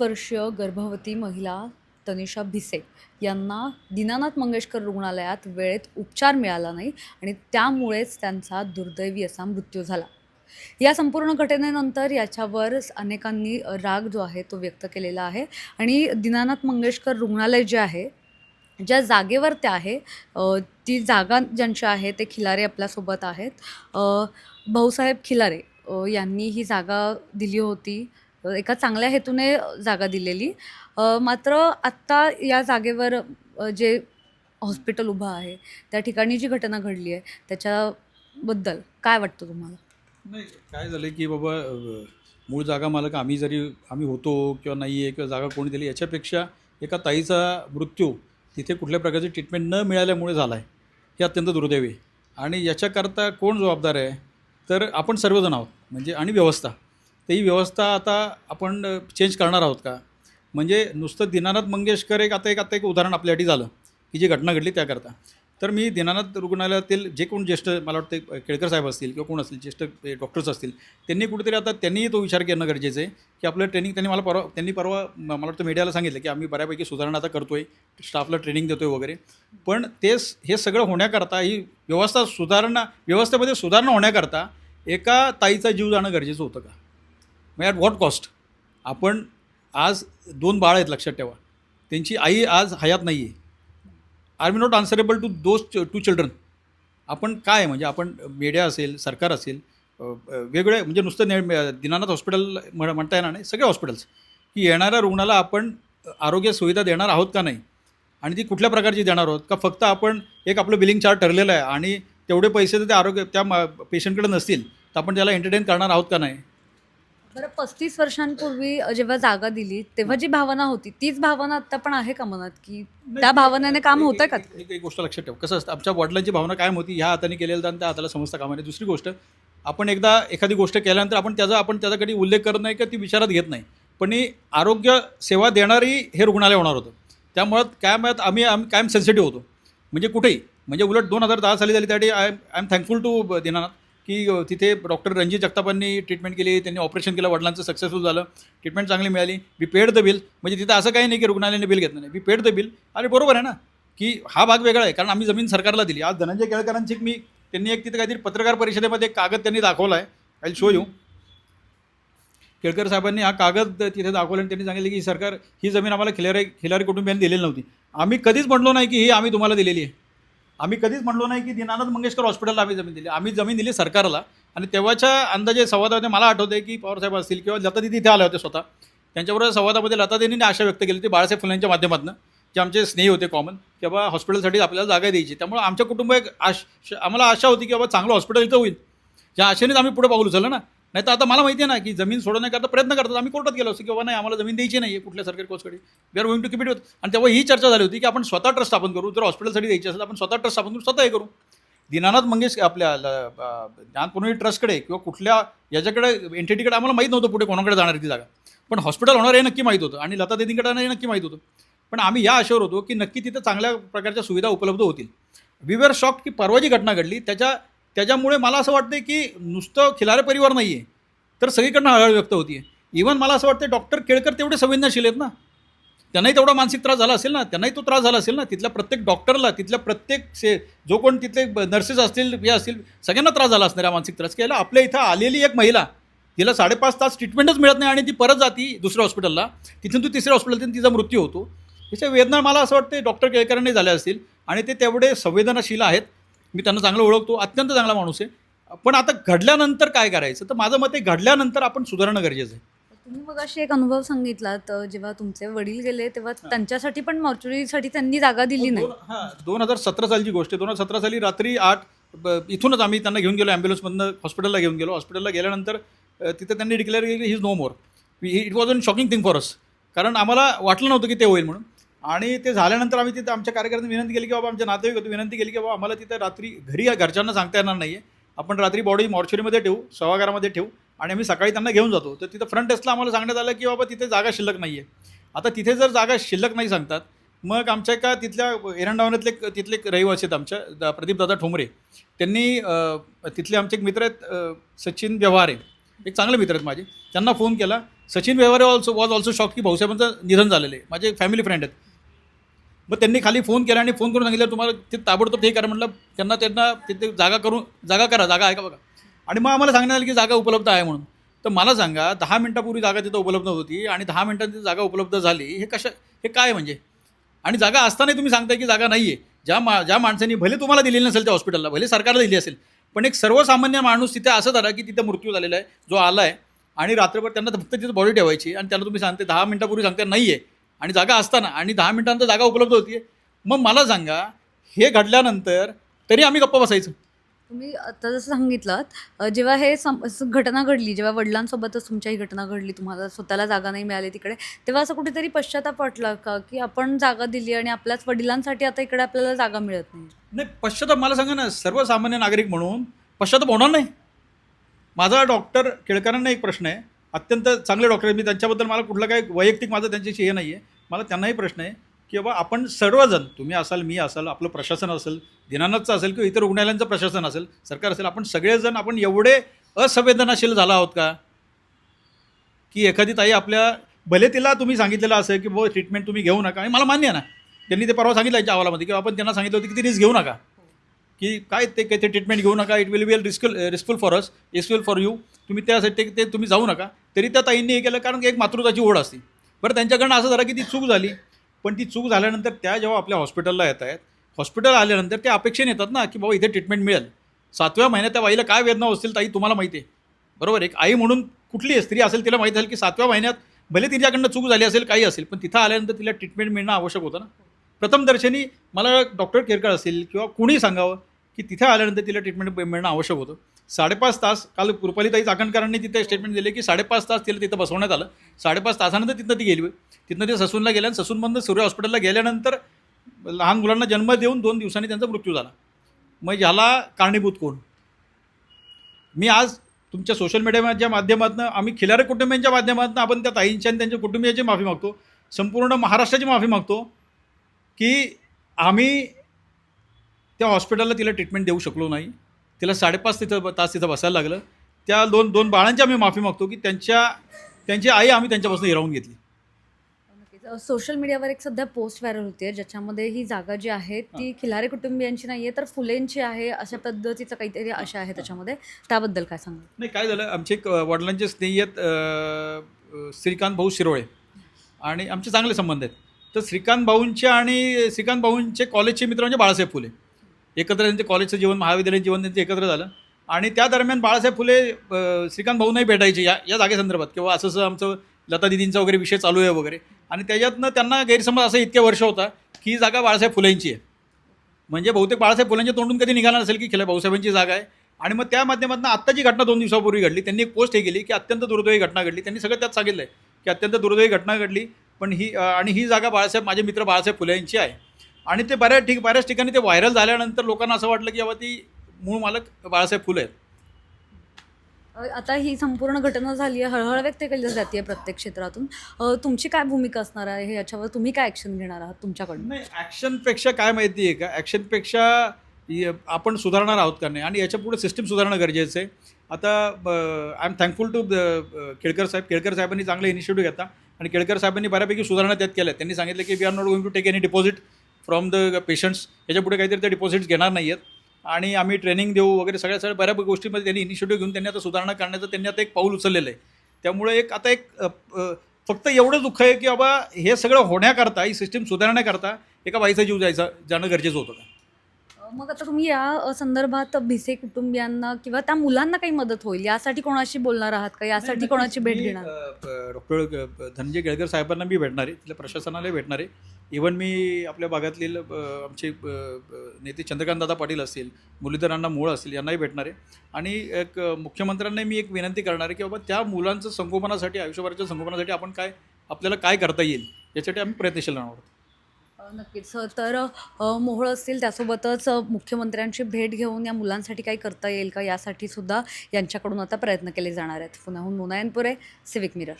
वर्षीय गर्भवती महिला तनिषा भिसे यांना दीनानाथ मंगेशकर रुग्णालयात वेळेत उपचार मिळाला नाही आणि त्यामुळेच त्यांचा दुर्दैवी असा मृत्यू झाला. या संपूर्ण घटनेनंतर याच्यावर अनेकांनी राग जो आहे तो व्यक्त केलेला आहे आणि दीनानाथ मंगेशकर रुग्णालय जे आहे ज्या जागेवर ते आहे ती जागा ज्यांची आहे ते खिलारे आपल्यासोबत आहेत. भाऊसाहेब खिलारे यांनी ही जागा दिली होती. एका चांगल्या हेतूने जागा दिलेली. मात्र आत्ता या जागेवर जे हॉस्पिटल उभं आहे त्या ठिकाणी जी घटना घडली आहे त्याच्याबद्दल काय वाटतं तुम्हाला? नाही काय झालं की बाबा मूळ जागा मालक आम्ही जरी आम्ही होतो किंवा नाही आहे किंवा जागा कोणी दिली याच्यापेक्षा एका ताईचा मृत्यू तिथे कुठल्या प्रकारची ट्रीटमेंट न मिळाल्यामुळे झाला आहे हे अत्यंत दुर्दैवी आणि याच्याकरता कोण जबाबदार आहे तर आपण सर्वजण आहोत म्हणजे आणि व्यवस्था. तर ही व्यवस्था आता आपण चेंज करणार आहोत का? म्हणजे नुसतं दीनानाथ मंगेशकर एक आता एक आता एक उदाहरण आपल्यासाठी झालं की जी घटना घडली त्याकरता. तर मी दीनानाथ रुग्णालयातील जे कोण ज्येष्ठ मला वाटतं केळकर साहेब असतील किंवा कोण असतील ज्येष्ठ डॉक्टर्स असतील त्यांनी कुठेतरी आता त्यांनीही तो विचार करणं गरजेचं आहे की आपलं ट्रेनिंग त्यांनी मला परवा त्यांनी परवा मला वाटतं मीडियाला सांगितलं की आम्ही बऱ्यापैकी सुधारणा आता करतो आहे स्टाफला ट्रेनिंग देतो आहे वगैरे. पण तेच हे सगळं होण्याकरता ही व्यवस्था सुधारणा व्यवस्थेमध्ये सुधारणा होण्याकरता एका ताईचा जीव जाणं गरजेचं होतं का? मग ॲट व्हॉट कॉस्ट आपण आज दोन बाळ आहेत लक्षात ठेवा. त्यांची आई आज हयात नाही आहे are we not answerable to those two children आपण काय म्हणजे आपण मीडिया असेल सरकार असेल वेगळे म्हणजे नुसतं ने दिनानाथ हॉस्पिटल म्हण म्हणता येणार नाही सगळे हॉस्पिटल्स. की येणाऱ्या रुग्णाला आपण आरोग्य सुविधा देणार आहोत का नाही? आणि ती कुठल्या प्रकारची देणार आहोत? का फक्त आपण एक आपलं बिलिंग चार्ट ठरलेलं आहे आणि तेवढे पैसे तर त्या आरोग्य त्या पेशंटकडे नसतील तर आपण त्याला एंटरटेन करणार आहोत का नाही? बरं पस्तीस वर्षांपूर्वी जेव्हा जागा दिली तेव्हा जी भावना होती तीच भावना आत्ता पण आहे का मनात? की त्या भावनेने काम होतं का? एक- गोष्ट लक्षात ठेव. कसं असतं आमच्या वडिलांची भावना कायम होती ह्या हाताने केलेलं आणि त्या हाताला समजता कामा नये दुसरी गोष्ट आपण एकदा एखादी गोष्ट केल्यानंतर आपण त्याचा आपण त्याचा कधी उल्लेख करत नाही किंवा ती विचारात घेत नाही. पण ही आरोग्य सेवा देणारी हे रुग्णालय होणार होतं. त्यामुळं कायमात आम्ही आम्ही कायम सेन्सिटिव्ह होतो. म्हणजे कुठेही म्हणजे उलट दोन हजार दहा साली झाली त्यासाठी I I am thankful to Dinanath. की तिथे डॉक्टर रणजित जगतापांनी ट्रीटमेंट केली त्यांनी ऑपरेशन केलं वडिलांचं सक्सेसफुल झालं. ट्रीटमेंट चांगली मिळाली. वी पेड द बिल म्हणजे तिथं असं काही नाही की रुग्णालयाने बिल घेतलं नाही. वी पेड द बिल अरे बरोबर आहे ना? की हा भाग वेगळा आहे. कारण आम्ही जमीन सरकारला दिली. आज धनंजय केळकरांची एक मी त्यांनी एक तिथे काहीतरी पत्रकार परिषदेमध्ये एक कागद त्यांनी दाखवला आहे आय शो यू केळकर साहेबांनी हा कागद तिथे दाखवला आणि त्यांनी सांगितलं की सरकार ही जमीन आम्हाला खिलारी खिलारी कुटुंबियांनी दिलेली नव्हती. आम्ही कधीच म्हणलो नाही की ही आम्ही तुम्हाला दिलेली आहे. आम्ही कधीच म्हणलो नाही की दीनानाथ मंगेशकर हॉस्पिटलला आम्ही जमीन दिली. आम्ही जमीन दिली सरकारला. आणि तेव्हाच्या अंदाजे संवादामध्ये मला आठवतं आहे की पवारसाहेब असतील किंवा लतादी तिथे आल्या होत्या स्वतः. त्यांच्याबरोबर संवादामध्ये लतादींनी आशा व्यक्त केली होती बाळासाहेब फुलेंच्या माध्यमातून जे आमचे स्नेही होते कॉमन की बाबा हॉस्पिटलसाठी आपल्याला जागा द्यायची. त्यामुळे आमच्या कुटुंब एक आश आम्हाला आशा होती की बाबा चांगलं हॉस्पिटल इथं होईल. या आशेनेच आम्ही पुढे पाऊल उचललं ना. नाही तर आता मला माहिती आहे ना की जमीन सोडवण्याकरता प्रयत्न करतात. आम्ही कोर्टात गेलो असतो की बाबा नाही आम्हाला जमीन द्यायची नाही आहे कुठल्या सरकारी कोर्सकडे we are going to keep it आणि तेव्हा ही चर्चा झाली होती की आपण स्वतः ट्रस्ट स्थापन करू. जर हॉस्पिटलसाठी द्यायची असेल तर आपण स्वतः ट्रस्ट स्थापन करू स्वतः हे करू. दीनानाथ मंगेश आपल्या ल- ज्ञानपुनवी ट्रस्टकडे किंवा कुठल्या याच्याकडे एंटिटीकडे आम्हाला माहीत नव्हतं पुढे कोणाकडे जाणार ती जागा. पण हॉस्पिटल होणार हे नक्की माहीत होतं. आणि लता दिदींकडे हे नक्की माहीत होतं. पण आम्ही या आशेवर होतो की नक्की तिथं चांगल्या प्रकारच्या सुविधा उपलब्ध होतील. वी वर शॉक की परवा जी घटना घडली त्याच्या त्याच्यामुळे मला असं वाटतं की नुसतं खिलारे परिवार नाही आहे तर सगळीकडनं हळहळ व्यक्त होती इव्हन मला असं वाटतं डॉक्टर केळकर तेवढे संवेदनशील आहेत ना. त्यांनाही तेवढा मानसिक त्रास झाला असेल ना त्यांनाही तो त्रास झाला असेल ना तिथल्या प्रत्येक डॉक्टरला तिथल्या प्रत्येक से जो कोण तिथले नर्सेस असतील हे असतील सगळ्यांना त्रास झाला असणार मानसिक त्रास. की आपल्या इथं आलेली एक महिला तिला साडेपाच तास ट्रीटमेंटच मिळत नाही आणि ती परत जाती दुसऱ्या हॉस्पिटलला तिथून तू तिसऱ्या हॉस्पिटल तिचा मृत्यू होतो. याच्या वेदना मला असं वाटते डॉक्टर केळकरांनी झाल्या असतील आणि ते तेवढे संवेदनाशील आहेत. मी त्यांना चांगलं ओळखतो अत्यंत चांगला माणूस आहे. पण आता घडल्यानंतर काय करायचं? तर माझं मत घडल्यानंतर आपण सुधारणं गरजेचं आहे. तुम्ही मग अशी एक अनुभव सांगितलात जेव्हा तुमचे वडील गेले तेव्हा त्यांच्यासाठी पण मॉर्च्युरीसाठी त्यांनी जागा दिली नाही. दोन- हां हजार सतरा सालची गोष्ट आहे. दोन हजार सतरा साली रात्री आठ इथूनच आम्ही त्यांना घेऊन गेलो ॲम्ब्युलन्समधनं हॉस्पिटलला घेऊन गेलो. हॉस्पिटलला गेल्यानंतर तिथे त्यांनी डिक्लेअर केलं he is no more it was an shocking thing for us कारण आम्हाला वाटलं नव्हतं की ते होईल म्हणून. आणि ते झाल्यानंतर आम्ही तिथे आमच्या कार्यकर्त्यांनी विनंती केली की बाबा आमच्या नातेवाईक होते विनंती केली की बाबा आम्हाला तिथे रात्री घरी या घरच्यांना सांगता येणार नाही आहे आपण रात्री बॉडी मॉर्चरीमध्ये ठेवू सभागारामध्ये ठेवू आणि आम्ही सकाळी त्यांना घेऊन जातो. तर तिथं फ्रंट डेस्कला आम्हाला सांगण्यात आलं की बाबा तिथे जागा शिल्लक नाही आहे आता तिथे जर जागा शिल्लक नाही सांगतात मग आमच्या एका तिथल्या एरंडावनातले एक- तिथले एक रहिवासी आहेत आमच्या दा- प्रदीपदादा ठोंबरे त्यांनी तिथले आमचे एक मित्र आहेत सचिन व्यवहारे. एक चांगले मित्र आहेत माझे. त्यांना फोन केला. Sachin Vyavahare also was also shock की भाऊसाहेबांचं निधन झालेलं आहे. माझे फॅमिली फ्रेंड आहेत. मग त्यांनी खाली फोन केला आणि फोन करून सांगितलं तुम्हाला ते ताबडतोब हे करा. म्हटलं त्यांना त्यांना तिथे जागा करून जागा करा जागा आहे का बघा. आणि मग आम्हाला सांगण्यात आलं की जागा उपलब्ध आहे म्हणून. तर मला सांगा दहा मिनटापूर्वी जागा तिथं उपलब्ध होती आणि दहा मिनटांची ती जागा उपलब्ध झाली हे कशा हे काय म्हणजे? आणि जागा असतानाही तुम्ही सांगताय की जागा नाही आहे ज्या मा ज्या माणसांनी भले तुम्हाला दिलेली नसेल त्या हॉस्पिटलला भले सरकारला दिली असेल पण एक सर्वसामान्य माणूस तिथे असं झाला की तिथं मृत्यू झालेला आहे जो आला आहे आणि रात्रभर त्यांना फक्त तिथं बॉडी ठेवायची आणि त्यांना तुम्ही सांगते दहा मिनटापूर्वी सांगता नाही आहे आणि जागा असताना आणि दहा मिनिटांनंतर जागा उपलब्ध होती मग मला सांगा हे घडल्यानंतर तरी आम्ही गप्पा बसायचं. तुम्ही आता जसं सांगितलं जेव्हा हे सम घटना घडली जेव्हा वडिलांसोबतच तुमच्या ही घटना घडली तुम्हाला स्वतःला जागा नाही मिळाली तिकडे तेव्हा असं कुठेतरी पश्चाताप वाटला का की आपण जागा दिली आणि आपल्याच वडिलांसाठी आता इकडे आपल्याला जागा मिळत नाही? नाही पश्चाताप मला सांगा ना सर्वसामान्य नागरिक म्हणून पश्चाताप होणार नाही. माझा डॉक्टर केळकरांना एक प्रश्न आहे. अत्यंत चांगले डॉक्टर आहेत. मी त्यांच्याबद्दल मला कुठलं काही वैयक्तिक माझं त्यांच्याशी हे नाही आहे मला त्यांनाही प्रश्न आहे की बाबा आपण सर्वजण तुम्ही असाल मी असाल आपलं प्रशासन असेल दिनानाथचं असेल किंवा इतर रुग्णालयांचं प्रशासन असेल सरकार असेल आपण सगळेजण आपण एवढे असंवेदनाशील झाला आहोत का? की एखादी ताई आपल्या भले तिला तुम्ही सांगितलेलं असं की बाबा ट्रीटमेंट तुम्ही घेऊ नका. आणि मला मान्य ना त्यांनी ते परवा सांगितलं याच्या अहवालामध्ये किंवा आपण त्यांना सांगितलं होतं की ती रिस्क घेऊ नका. की काय ते काय ते ट्रीटमेंट घेऊ नका. It will be risky riskful for us riskful for you तुम्ही त्यासाठी ते- तुम्ही जाऊ नका. तरी त्या ताईंनी हे केलं कारण एक मातृत्वाची ओढ असते. बरं त्यांच्याकडनं असं झालं की ती चूक झाली. पण ती चूक झाल्यानंतर त्या जेव्हा आपल्या हॉस्पिटलला येत आहेत हॉस्पिटल आल्यानंतर त्या अपेक्षेने येतात ना की बाबा इथे ट्रीटमेंट मिळेल. सातव्या महिन्यात त्या बाईला काय वेदना असतील ताई तुम्हाला माहिती आहे बरोबर एक आई म्हणून कुठली स्त्री असेल तिला माहीत असेल की सातव्या महिन्यात भले तिच्याकडनं चूक झाली असेल काही असेल पण तिथं आल्यानंतर तिला ट्रीटमेंट मिळणं आवश्यक होतं ना. प्रथमदर्शनी मला डॉक्टर केरकर असेल किंवा कुणी सांगावं की तिथे आल्यानंतर तिला ट्रीटमेंट मिळणं आवश्यक होतं. साडेपाच तास काल कृपालीताई चाकणकरांनी तिथे स्टेटमेंट दिले की साडेपाच तास तिला तिथं बसवण्यात आलं. साडेपाच तासानंतर तिथं ती गेली. तिथनं ते ससूनला गेल्या आणि ससूनमधनं सूर्य हॉस्पिटलला गेल्यानंतर लहान मुलांना जन्म देऊन दोन दिवसांनी त्यांचा मृत्यू झाला. मग ह्याला कारणीभूत कोण? मी आज तुमच्या सोशल मीडियाच्या माध्यमातून आम्ही खिलारे कुटुंबियांच्या माध्यमातून आपण त्या ताईंच्या आणि त्यांच्या कुटुंबियाची माफी मागतो. संपूर्ण महाराष्ट्राची माफी मागतो की आम्ही त्या हॉस्पिटलला तिला ट्रीटमेंट देऊ शकलो नाही. तिला साडेपाच तिथं तास तिथं बसायला लागलं. त्या दोन दोन बाळांची आम्ही माफी मागतो की त्यांच्या त्यांची आई आम्ही त्यांच्यापासून हिरावून घेतली. सोशल मीडियावर एक सध्या पोस्ट व्हायरल होते ज्याच्यामध्ये ही जागा जी आहे ती खिलारे कुटुंबियांची नाही आहे तर फुलेंची आहे अशा पद्धतीचं काहीतरी आशा आहे त्याच्यामध्ये. त्याबद्दल काय सांगा नाही काय झालं आमचे एक वडिलांचे स्नेही आहेत श्रीकांत भाऊ शिरोळे. आणि आमचे चांगले संबंध आहेत. तर श्रीकांत भाऊंचे आणि श्रीकांत भाऊंचे कॉलेजचे मित्र म्हणजे बाळासाहेब फुले. एकत्र त्यांचे कॉलेजचं जीवन महाविद्यालयीन जीवन त्यांचं एकत्र झालं. आणि त्या दरम्यान बाळासाहेब फुले श्रीकांत भाऊनाही भेटायचे या या जागेसंदर्भात किंवा असं असं आमचं लता दिदींचा वगैरे विषय चालू आहे वगैरे. आणि त्याच्यातनं त्यांना गैरसमज असं इतके वर्ष होता की ही जागा बाळासाहेब फुलेंची आहे. म्हणजे बहुतेक बाळासाहेब फुलेंच्या तोंडून कधी निघाला नसेल की खिला भाऊसाहेबांची जागा आहे. आणि मग त्या माध्यमातून आत्ता जी घटना दोन दिवसापूर्वी घडली त्यांनी एक पोस्ट हे केली की अत्यंत दुर्दैवी घटना घडली. त्यांनी सगळं त्यात सांगितलं आहे की अत्यंत दुर्दैवी घटना घडली. पण ही आणि ही जागा बाळासाहेब माझे मित्र बाळासाहेब फुले यांची आहे. आणि ते बऱ्याच ठिक बऱ्याच ठिकाणी ते व्हायरल झाल्यानंतर लोकांना असं वाटलं की बाबा ती मूळ मालक बाळासाहेब फुले आहेत. आता ही संपूर्ण घटना झाली आहे हळहळ व्यक्त केली जाते प्रत्येक क्षेत्रातून. तुमची काय भूमिका असणार आहे? हे याच्यावर तुम्ही काय ॲक्शन घेणार आहात तुमच्याकडून? नाही ॲक्शनपेक्षा काय माहिती आहे का? ॲक्शनपेक्षा आपण सुधारणार आहोत का नाही? आणि याच्यापुढे सिस्टीम सुधारणं गरजेचं आहे. आता I am thankful to Kelkar साहेब. केळकर साहेबांनी चांगले इनिशिएटिव्ह घेतला. आणि केळकर साहेबांनी बऱ्यापैकी सुधारणा त्यात केल्या. त्यांनी सांगितलं की we are not going to take any deposit from the patients याच्यापुढे काहीतरी ते डिपॉझिट्स घेणार नाही आहेत आणि आम्ही ट्रेनिंग देऊ वगैरे सगळ्या सगळ्या बऱ्याच गोष्टीमध्ये त्यांनी इनिशिएटिव्ह घेऊन त्यांनी आता सुधारणा करण्याचं त्यांनी आता एक पाऊल उचललेलं आहे. त्यामुळे एक आता एक फक्त एवढं दुःख आहे की बाबा हे सगळं होण्याकरता ही सिस्टीम सुधारण्याकरता एका बाईचा जीव जायचा जाणं गरजेचं होतं का? मग आता तुम्ही या संदर्भात भिसे कुटुंबियांना किंवा त्या मुलांना काही मदत होईल? यासाठी कोणाशी बोलणार आहात का? यासाठी कोणाची भेट घेणार डॉक्टर धनंजय केळकर साहेबांना मी भेटणार आहे. तिथल्या प्रशासनाला भेटणार आहे. इवन मी आपल्या भागातील आमचे नेते चंद्रकांतदादा पाटील असतील मुरलीधरांना मूळ असतील यांनाही भेटणार. आहे आणि एक मुख्यमंत्र्यांनाही मुख्यमंत्र्यांना मी एक विनंती करणार आहे की बाबा त्या मुलांचं संगोपनासाठी आयुष्यभराच्या संगोपनासाठी आपण काय आपल्याला काय करता येईल यासाठी आम्ही प्रयत्नशील राहणार आहोत. नक्कीच. तर मोहळ असतील त्यासोबतच मुख्यमंत्र्यांची भेट घेऊन या मुलांसाठी काही करता येईल का यासाठी सुद्धा यांच्याकडून आता प्रयत्न केले जाणार आहेत. पुण्याहून हो, मुनायनपुरे सिविक मिरर